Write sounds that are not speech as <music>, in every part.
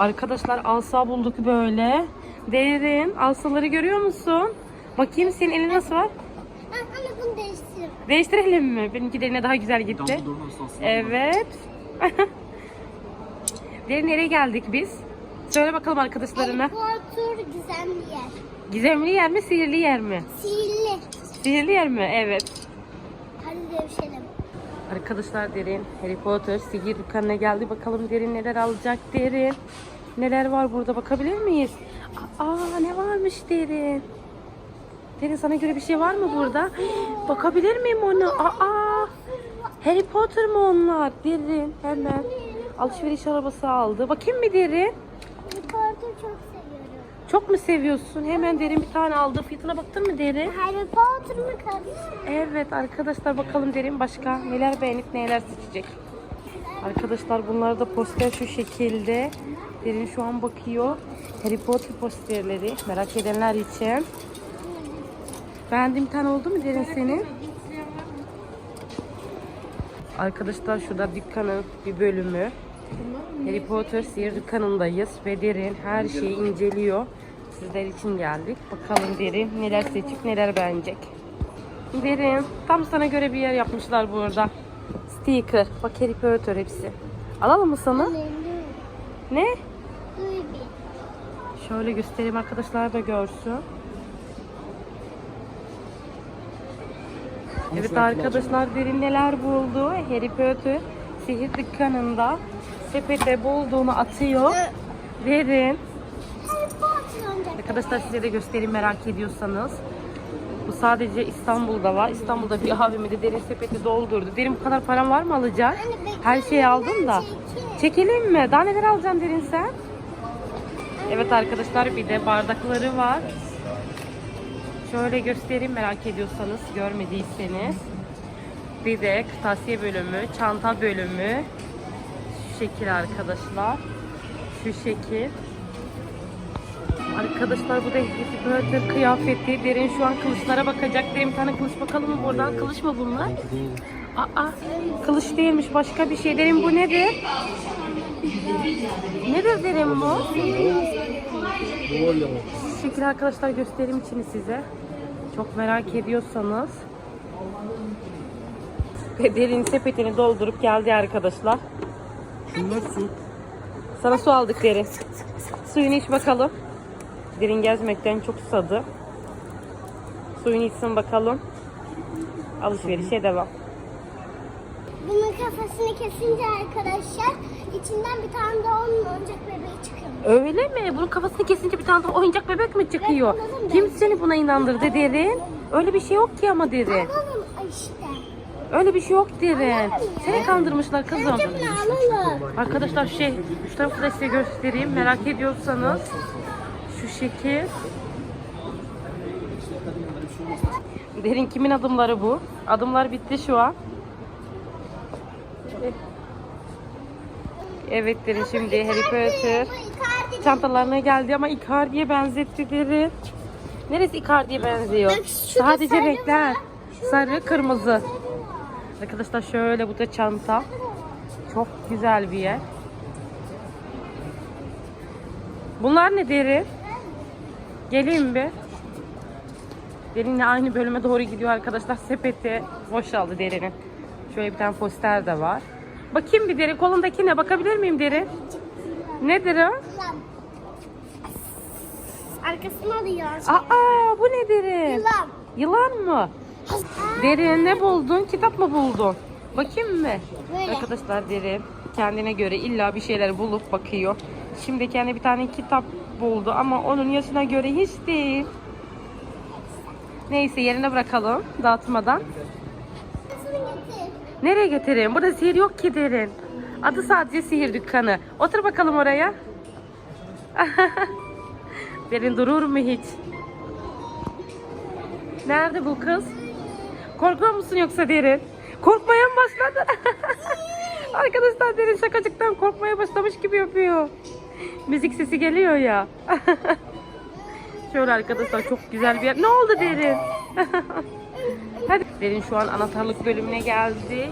Arkadaşlar alsa bulduk böyle. Derin alsaları görüyor musun? Bakayım senin elin nasıl var? Ben anne bunu değiştiririm. Değiştirelim mi? Benimki derine daha güzel gitti. Evet. <laughs> Derin nereye geldik biz? Söyle bakalım arkadaşlarına. Potter gizemli yer. Gizemli yer mi, sihirli yer mi? Sihirli. Sihirli yer mi? Evet. Hadi dövüşelim. Arkadaşlar Derin Harry Potter sihir dükkanına geldi. Bakalım Derin neler alacak Derin. Neler var burada bakabilir miyiz? Aa ne varmış Derin? Derin sana göre bir şey var mı burada? Bakabilir miyim onu? Aa Harry Potter mı onlar? Derin hemen alışveriş arabası aldı. Bakayım mı Derin? Harry Potter çok seviyorum. Çok mu seviyorsun? Hemen Derin bir tane aldı. Fiyatına baktın mı Derin? Harry Potter mı kardeşim? Evet arkadaşlar bakalım derin başka neler beğenip neler seçecek. Arkadaşlar bunlar da poster şu şekilde. Derin şu an bakıyor. Harry Potter posterleri merak edenler için. Beğendiğin bir tane oldu mu Derin senin? Arkadaşlar şurada dükkanın bir bölümü. Harry Potter sihir dükkanındayız ve Derin her şeyi inceliyor. Sizler için geldik. Bakalım Derin neler seçip neler beğenecek. Derin. Tam sana göre bir yer yapmışlar burada. Sticker. Bak Harry Potter hepsi. Alalım mı sana? Ne? Şöyle göstereyim arkadaşlar da görsün. Evet arkadaşlar derin neler buldu. Harry Potter sihir dükkanında sepete bulduğunu atıyor. Oyuncak. Arkadaşlar size de göstereyim merak ediyorsanız. Bu sadece İstanbul'da var. İstanbul'da bir abimi derin sepeti doldurdu. Derin bu kadar param var mı alacak? Her şeyi aldın da. Çekelim mi? Daha neler alacaksın derin sen? Evet arkadaşlar bir de bardakları var. Şöyle göstereyim merak ediyorsanız görmediyseniz. Bir de kırtasiye bölümü, çanta bölümü. Şu şekil arkadaşlar. Şu şekil. Arkadaşlar bu da Potter kıyafeti. Derin şu an kılıçlara bakacak. Derin bir tane kılıç bakalım mı buradan? Kılıç mı bunlar? Aa, kılıç değilmiş başka bir şey. Derin bu nedir? Nedir derin bu? Şu şekilde arkadaşlar göstereyim içini size. Çok merak ediyorsanız. Derin sepetini doldurup geldi arkadaşlar. Şunlar su. Sana su aldık derin. Suyunu iç bakalım. Derin gezmekten çok susadı. Suyunu içsin bakalım. Alışverişe devam. Bunun kafasını kesince arkadaşlar içinden bir tane daha onun oyuncak bebeği çıkıyor. Öyle mi? Bunun kafasını kesince bir tane daha oyuncak bebek mi çıkıyor? Kim seni buna inandırdı derin? Öyle bir şey yok ki ama derin. Alalım ay. Öyle bir şey yok derin. Seni kandırmışlar kızım. Arkadaşlar şey, şu tarafı da size göstereyim. Merak ediyorsanız şu şekil. Derin kimin adımları bu? Adımlar bitti şu an. Evet Derin şimdi Harry Potter çantalarına geldi ama Icardi'ye benzetti Derin. Neresi Icardi'ye benziyor? Sadece renkler. Sarı, kırmızı. Arkadaşlar şöyle bu da çanta. Çok güzel bir yer. Bunlar ne derin? Geleyim bir. Derinle aynı bölüme doğru gidiyor arkadaşlar. Sepeti boşaldı derinin. Şöyle bir tane poster de var. Bakayım bir derin. Kolundaki ne? Bakabilir miyim derin? Nedir o? Yılan. Arkasını alıyor. Aa bu ne derin? Yılan. Yılan mı? Derin ne buldun? Kitap mı buldun? Bakayım mı? Böyle. Arkadaşlar Derin kendine göre illa bir şeyler bulup bakıyor. Şimdi kendi bir tane kitap buldu ama onun yaşına göre hiç değil. Neyse yerine bırakalım dağıtmadan. Nereye getireyim? Burada sihir yok ki Derin. Adı sadece sihir dükkanı. Otur bakalım oraya. <laughs> Derin durur mu hiç? Nerede bu kız? Korkuyor musun yoksa Derin? Korkmaya mı başladı? <laughs> Arkadaşlar Derin şakacıktan korkmaya başlamış gibi yapıyor. Müzik sesi geliyor ya. <laughs> Şöyle arkadaşlar çok güzel bir yer. Ne oldu Derin? <laughs> Hadi. Derin şu an anahtarlık bölümüne geldi.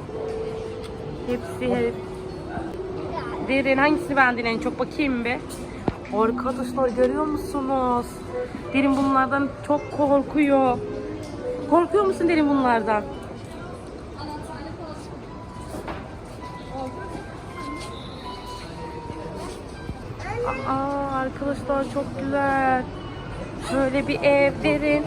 Hepsi hep Derin hangisini beğendin en çok bakayım bir. Arkadaşlar görüyor musunuz? Derin bunlardan çok korkuyor. Korkuyor musun Derin bunlardan? Aa arkadaşlar çok güzel. Şöyle bir ev derin.